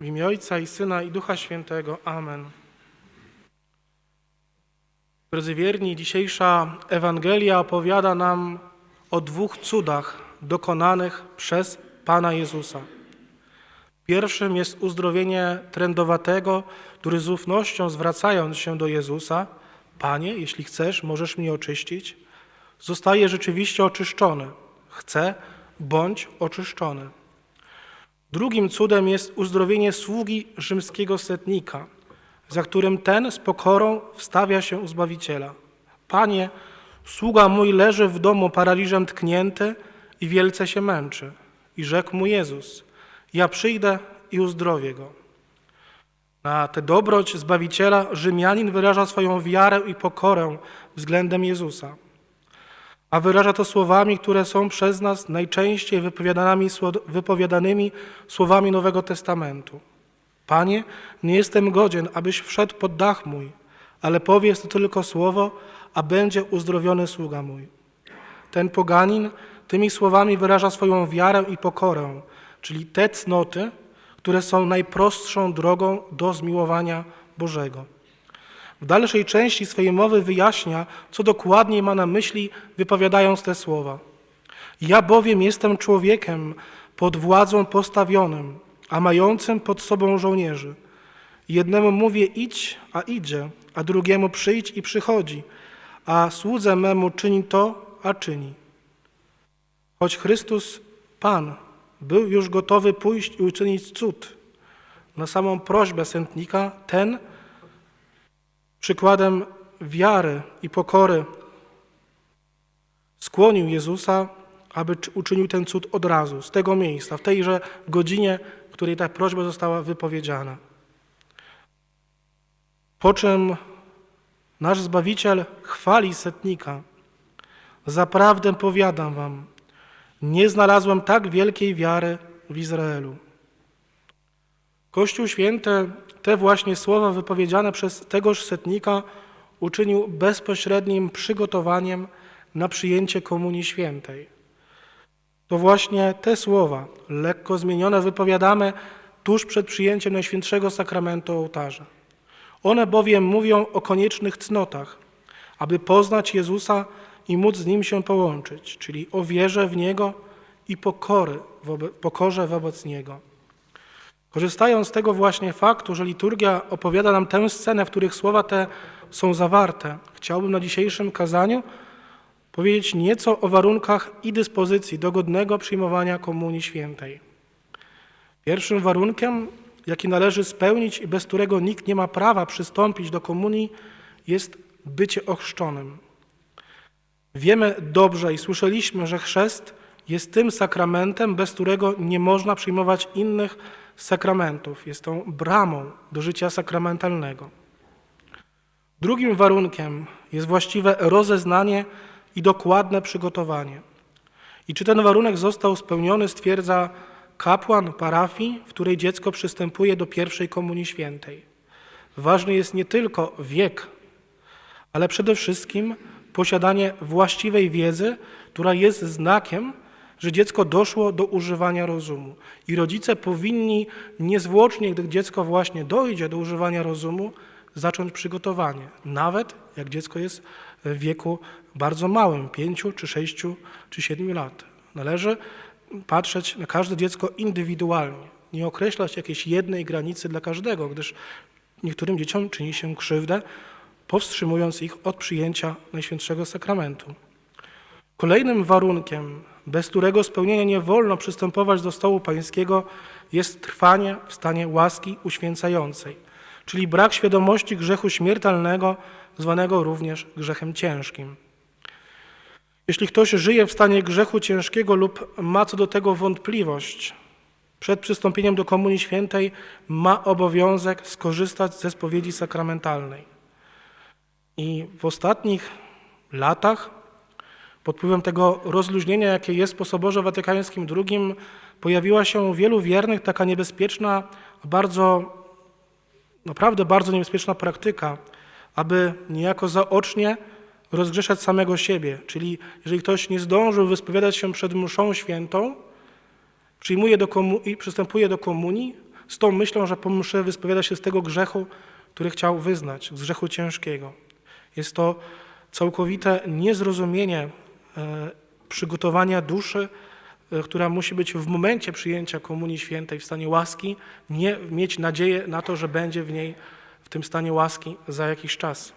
W imię Ojca i Syna i Ducha Świętego. Amen. Drodzy wierni, dzisiejsza Ewangelia opowiada nam o dwóch cudach dokonanych przez Pana Jezusa. Pierwszym jest uzdrowienie trędowatego, który z ufnością zwracając się do Jezusa, Panie, jeśli chcesz, możesz mnie oczyścić, zostaje rzeczywiście oczyszczony. Chce, bądź oczyszczony. Drugim cudem jest uzdrowienie sługi rzymskiego setnika, za którym ten z pokorą wstawia się u Zbawiciela. Panie, sługa mój leży w domu paraliżem tknięty i wielce się męczy. I rzekł mu Jezus, ja przyjdę i uzdrowię go. Na tę dobroć Zbawiciela Rzymianin wyraża swoją wiarę i pokorę względem Jezusa. A wyraża to słowami, które są przez nas najczęściej wypowiadanymi, wypowiadanymi słowami Nowego Testamentu. Panie, nie jestem godzien, abyś wszedł pod dach mój, ale powiedz to tylko słowo, a będzie uzdrowiony sługa mój. Ten poganin tymi słowami wyraża swoją wiarę i pokorę, czyli te cnoty, które są najprostszą drogą do zmiłowania Bożego. W dalszej części swojej mowy wyjaśnia, co dokładnie ma na myśli, wypowiadając te słowa. Ja bowiem jestem człowiekiem pod władzą postawionym, a mającym pod sobą żołnierzy. Jednemu mówię idź, a idzie, a drugiemu przyjdź i przychodzi, a słudze memu czyni to, a czyni. Choć Chrystus, Pan, był już gotowy pójść i uczynić cud, na samą prośbę sętnika, ten przykładem wiary i pokory skłonił Jezusa, aby uczynił ten cud od razu, z tego miejsca, w tejże godzinie, w której ta prośba została wypowiedziana. Po czym nasz Zbawiciel chwali setnika. Zaprawdę powiadam wam, nie znalazłem tak wielkiej wiary w Izraelu. Kościół Święty te właśnie słowa wypowiedziane przez tegoż setnika uczynił bezpośrednim przygotowaniem na przyjęcie Komunii Świętej. To właśnie te słowa, lekko zmienione, wypowiadamy tuż przed przyjęciem Najświętszego Sakramentu ołtarza. One bowiem mówią o koniecznych cnotach, aby poznać Jezusa i móc z Nim się połączyć, czyli o wierze w Niego i pokory, pokorze wobec Niego. Korzystając z tego właśnie faktu, że liturgia opowiada nam tę scenę, w których słowa te są zawarte, chciałbym na dzisiejszym kazaniu powiedzieć nieco o warunkach i dyspozycji dogodnego przyjmowania Komunii Świętej. Pierwszym warunkiem, jaki należy spełnić i bez którego nikt nie ma prawa przystąpić do komunii, jest bycie ochrzczonym. Wiemy dobrze i słyszeliśmy, że chrzest jest tym sakramentem, bez którego nie można przyjmować innych sakramentów. Jest tą bramą do życia sakramentalnego. Drugim warunkiem jest właściwe rozeznanie i dokładne przygotowanie. I czy ten warunek został spełniony, stwierdza kapłan parafii, w której dziecko przystępuje do pierwszej komunii świętej. Ważny jest nie tylko wiek, ale przede wszystkim posiadanie właściwej wiedzy, która jest znakiem, że dziecko doszło do używania rozumu. I rodzice powinni niezwłocznie, gdy dziecko właśnie dojdzie do używania rozumu, zacząć przygotowanie. Nawet jak dziecko jest w wieku bardzo małym, pięciu, czy sześciu, czy siedmiu lat. Należy patrzeć na każde dziecko indywidualnie. Nie określać jakiejś jednej granicy dla każdego, gdyż niektórym dzieciom czyni się krzywdę, powstrzymując ich od przyjęcia Najświętszego Sakramentu. Kolejnym warunkiem, bez którego spełnienia nie wolno przystępować do stołu pańskiego, jest trwanie w stanie łaski uświęcającej, czyli brak świadomości grzechu śmiertelnego, zwanego również grzechem ciężkim. Jeśli ktoś żyje w stanie grzechu ciężkiego lub ma co do tego wątpliwość, przed przystąpieniem do Komunii Świętej ma obowiązek skorzystać ze spowiedzi sakramentalnej. I w ostatnich latach pod wpływem tego rozluźnienia, jakie jest po Soborze Watykańskim II, pojawiła się u wielu wiernych taka niebezpieczna, bardzo, naprawdę bardzo niebezpieczna praktyka, aby niejako zaocznie rozgrzeszać samego siebie. Czyli jeżeli ktoś nie zdążył wyspowiadać się przed mszą świętą, przyjmuje do komu- i przystępuje do komunii, z tą myślą, że po mszy wyspowiada się z tego grzechu, który chciał wyznać, z grzechu ciężkiego. Jest to całkowite niezrozumienie przygotowania duszy, e, która musi być w momencie przyjęcia Komunii Świętej w stanie łaski, nie mieć nadzieję na to, że będzie w niej, w tym stanie łaski za jakiś czas.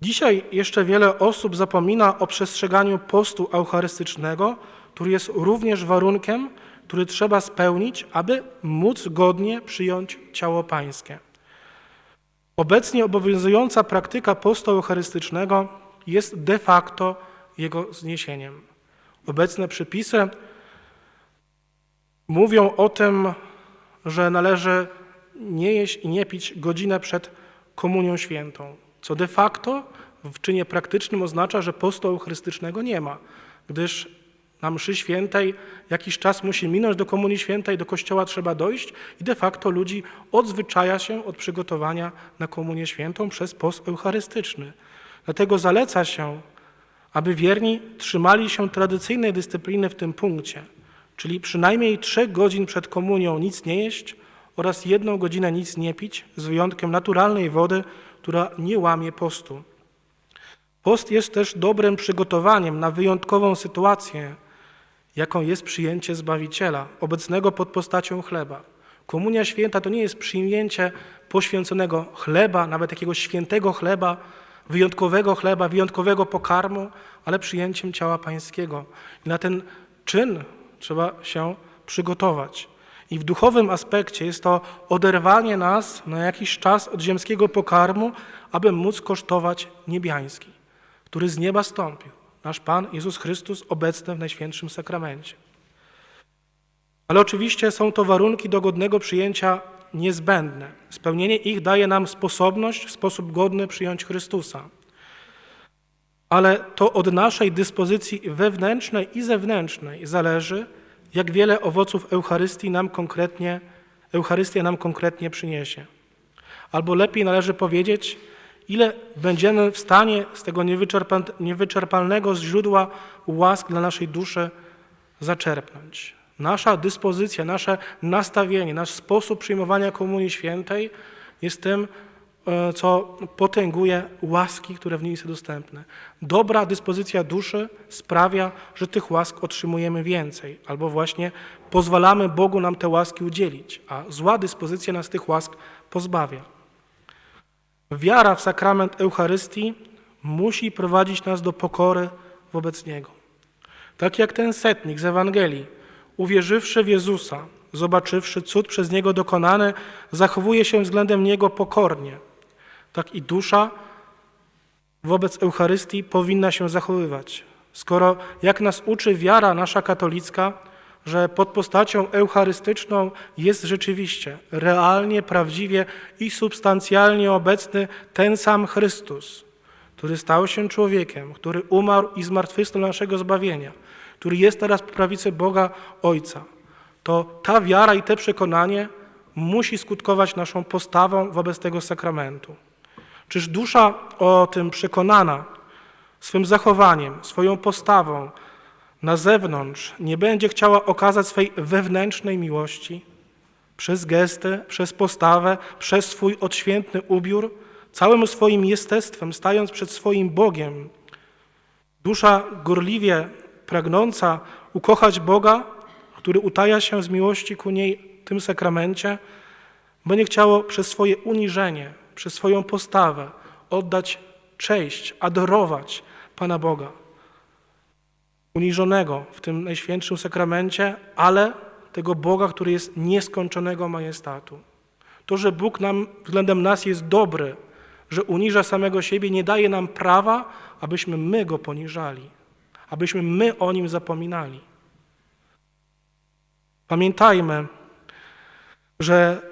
Dzisiaj jeszcze wiele osób zapomina o przestrzeganiu postu eucharystycznego, który jest również warunkiem, który trzeba spełnić, aby móc godnie przyjąć ciało Pańskie. Obecnie obowiązująca praktyka postu eucharystycznego jest de facto jego zniesieniem. Obecne przepisy mówią o tym, że należy nie jeść i nie pić godzinę przed komunią świętą, co de facto w czynie praktycznym oznacza, że postu eucharystycznego nie ma, gdyż na mszy świętej jakiś czas musi minąć do komunii świętej, do kościoła trzeba dojść i de facto ludzi odzwyczaja się od przygotowania na komunię świętą przez post eucharystyczny. Dlatego zaleca się, aby wierni trzymali się tradycyjnej dyscypliny w tym punkcie, czyli przynajmniej trzech godzin przed komunią nic nie jeść oraz jedną godzinę nic nie pić, z wyjątkiem naturalnej wody, która nie łamie postu. Post jest też dobrym przygotowaniem na wyjątkową sytuację, jaką jest przyjęcie Zbawiciela, obecnego pod postacią chleba. Komunia święta to nie jest przyjęcie poświęconego chleba, nawet jakiegoś świętego chleba, wyjątkowego chleba, wyjątkowego pokarmu, ale przyjęciem ciała pańskiego. I na ten czyn trzeba się przygotować. I w duchowym aspekcie jest to oderwanie nas na jakiś czas od ziemskiego pokarmu, aby móc kosztować niebiański, który z nieba stąpił nasz Pan Jezus Chrystus obecny w Najświętszym Sakramencie. Ale oczywiście są to warunki do godnego przyjęcia niezbędne. Spełnienie ich daje nam sposobność w sposób godny przyjąć Chrystusa. Ale to od naszej dyspozycji wewnętrznej i zewnętrznej zależy, jak wiele owoców Eucharystii nam konkretnie, Eucharystia nam konkretnie przyniesie. Albo lepiej należy powiedzieć, ile będziemy w stanie z tego niewyczerpalnego źródła łask dla naszej duszy zaczerpnąć. Nasza dyspozycja, nasze nastawienie, nasz sposób przyjmowania Komunii Świętej jest tym, e, co potęguje łaski, które w niej są dostępne. Dobra dyspozycja duszy sprawia, że tych łask otrzymujemy więcej, albo właśnie pozwalamy Bogu nam te łaski udzielić, a zła dyspozycja nas tych łask pozbawia. Wiara w sakrament Eucharystii musi prowadzić nas do pokory wobec Niego. Tak jak ten setnik z Ewangelii, uwierzywszy w Jezusa, zobaczywszy cud przez Niego dokonany, zachowuje się względem Niego pokornie. Tak i dusza wobec Eucharystii powinna się zachowywać. Skoro, jak nas uczy wiara nasza katolicka, że pod postacią eucharystyczną jest rzeczywiście, realnie, prawdziwie i substancjalnie obecny ten sam Chrystus, który stał się człowiekiem, który umarł i zmartwychwstał naszego zbawienia, który jest teraz po prawicy Boga Ojca, to ta wiara i te przekonanie musi skutkować naszą postawą wobec tego sakramentu. Czyż dusza o tym przekonana swym zachowaniem, swoją postawą, na zewnątrz nie będzie chciała okazać swej wewnętrznej miłości przez gesty, przez postawę, przez swój odświętny ubiór, całym swoim jestestwem, stając przed swoim Bogiem, dusza gorliwie pragnąca ukochać Boga, który utaja się z miłości ku niej w tym sakramencie, będzie chciało przez swoje uniżenie, przez swoją postawę oddać cześć, adorować Pana Boga uniżonego w tym Najświętszym Sakramencie, ale tego Boga, który jest nieskończonego majestatu. To, że Bóg nam, względem nas jest dobry, że uniża samego siebie, nie daje nam prawa, abyśmy my Go poniżali, abyśmy my o Nim zapominali. Pamiętajmy, że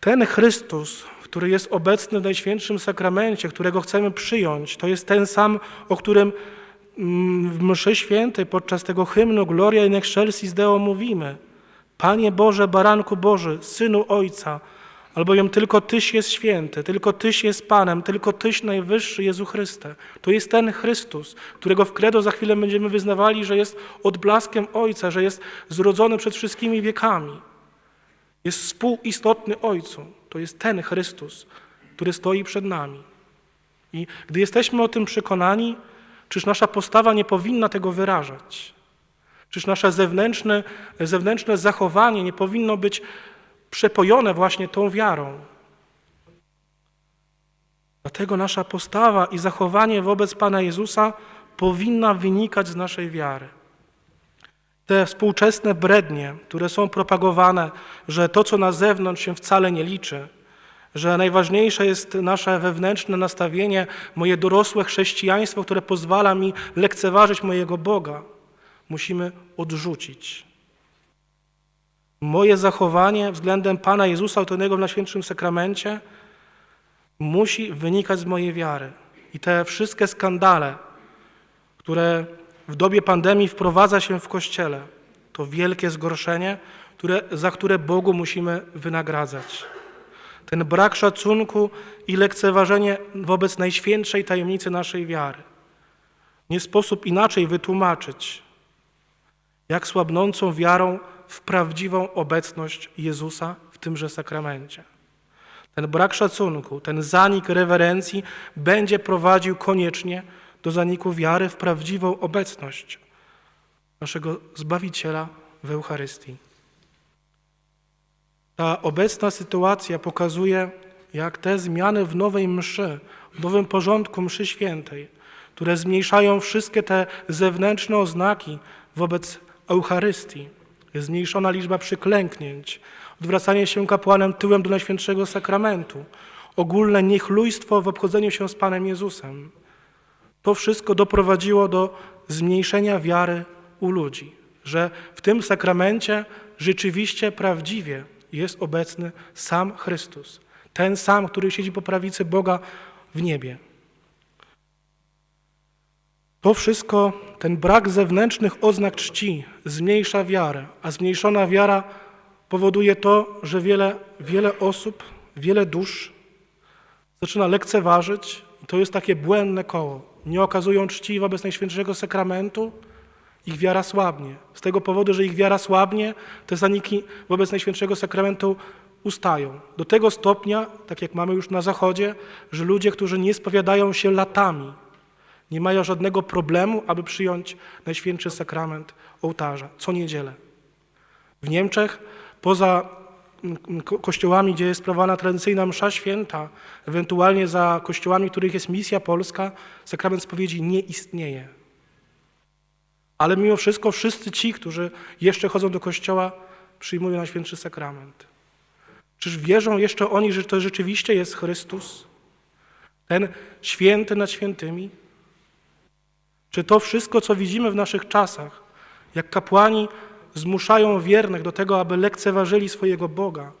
ten Chrystus, który jest obecny w Najświętszym Sakramencie, którego chcemy przyjąć, to jest ten sam, o którym w mszy świętej podczas tego hymnu Gloria in excelsis Deo mówimy Panie Boże, Baranku Boży, Synu Ojca, albowiem tylko Tyś jest święty, tylko Tyś jest Panem, tylko Tyś najwyższy Jezu Chryste. To jest ten Chrystus, którego w credo za chwilę będziemy wyznawali, że jest odblaskiem Ojca, że jest zrodzony przed wszystkimi wiekami. jest współistotny Ojcu. To jest ten Chrystus, który stoi przed nami. I gdy jesteśmy o tym przekonani, czyż nasza postawa nie powinna tego wyrażać? Czyż nasze zewnętrzne, zewnętrzne zachowanie nie powinno być przepojone właśnie tą wiarą? Dlatego nasza postawa i zachowanie wobec Pana Jezusa powinna wynikać z naszej wiary. Te współczesne brednie, które są propagowane, że to, co na zewnątrz się wcale nie liczy, że najważniejsze jest nasze wewnętrzne nastawienie, moje dorosłe chrześcijaństwo, które pozwala mi lekceważyć mojego Boga, musimy odrzucić. Moje zachowanie względem Pana Jezusa utonego w Najświętszym Sakramencie musi wynikać z mojej wiary. I te wszystkie skandale, które w dobie pandemii wprowadza się w Kościele, to wielkie zgorszenie, które, za które Bogu musimy wynagradzać. Ten brak szacunku i lekceważenie wobec najświętszej tajemnicy naszej wiary. Nie sposób inaczej wytłumaczyć, jak słabnącą wiarą w prawdziwą obecność Jezusa w tymże sakramencie. Ten brak szacunku, ten zanik rewerencji będzie prowadził koniecznie do zaniku wiary w prawdziwą obecność naszego Zbawiciela w Eucharystii. Ta obecna sytuacja pokazuje, jak te zmiany w nowej mszy, w nowym porządku mszy świętej, które zmniejszają wszystkie te zewnętrzne oznaki wobec Eucharystii, jest zmniejszona liczba przyklęknięć, odwracanie się kapłanem tyłem do Najświętszego Sakramentu, ogólne niechlujstwo w obchodzeniu się z Panem Jezusem. To wszystko doprowadziło do zmniejszenia wiary u ludzi, że w tym sakramencie rzeczywiście prawdziwie jest obecny sam Chrystus, ten sam, który siedzi po prawicy Boga w niebie. To wszystko, ten brak zewnętrznych oznak czci zmniejsza wiarę, a zmniejszona wiara powoduje to, że wiele, wiele osób, wiele dusz zaczyna lekceważyć to jest takie błędne koło. Nie okazują czci wobec Najświętszego Sakramentu, ich wiara słabnie. Z tego powodu, że ich wiara słabnie, te zaniki wobec Najświętszego Sakramentu ustają. Do tego stopnia, tak jak mamy już na Zachodzie, że ludzie, którzy nie spowiadają się latami, nie mają żadnego problemu, aby przyjąć Najświętszy Sakrament ołtarza co niedzielę. W Niemczech, poza mm, ko- kościołami, gdzie jest sprawowana tradycyjna msza święta, ewentualnie za kościołami, których jest misja polska, sakrament spowiedzi nie istnieje. Ale mimo wszystko wszyscy ci, którzy jeszcze chodzą do kościoła, przyjmują Najświętszy Sakrament. Czyż wierzą jeszcze oni, że to rzeczywiście jest Chrystus? Ten święty nad świętymi? Czy to wszystko, co widzimy w naszych czasach, jak kapłani zmuszają wiernych do tego, aby lekceważyli swojego Boga,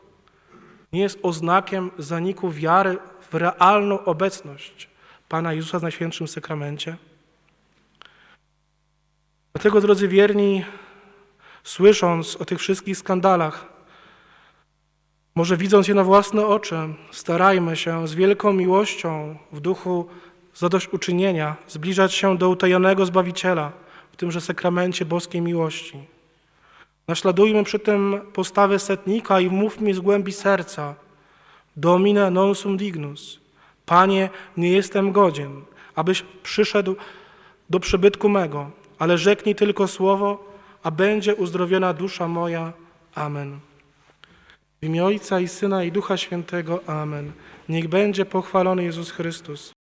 nie jest oznakiem zaniku wiary w realną obecność Pana Jezusa w Najświętszym Sakramencie? Dlatego, drodzy wierni, słysząc o tych wszystkich skandalach, może widząc je na własne oczy, starajmy się z wielką miłością w duchu zadośćuczynienia zbliżać się do utajonego Zbawiciela w tymże sakramencie boskiej miłości. Naśladujmy przy tym postawę setnika i mówmy z głębi serca Domine non sum dignus. Panie, nie jestem godzien, abyś przyszedł do przybytku mego, ale rzeknij tylko słowo, a będzie uzdrowiona dusza moja. Amen. W imię Ojca i Syna i Ducha Świętego. Amen. Niech będzie pochwalony Jezus Chrystus.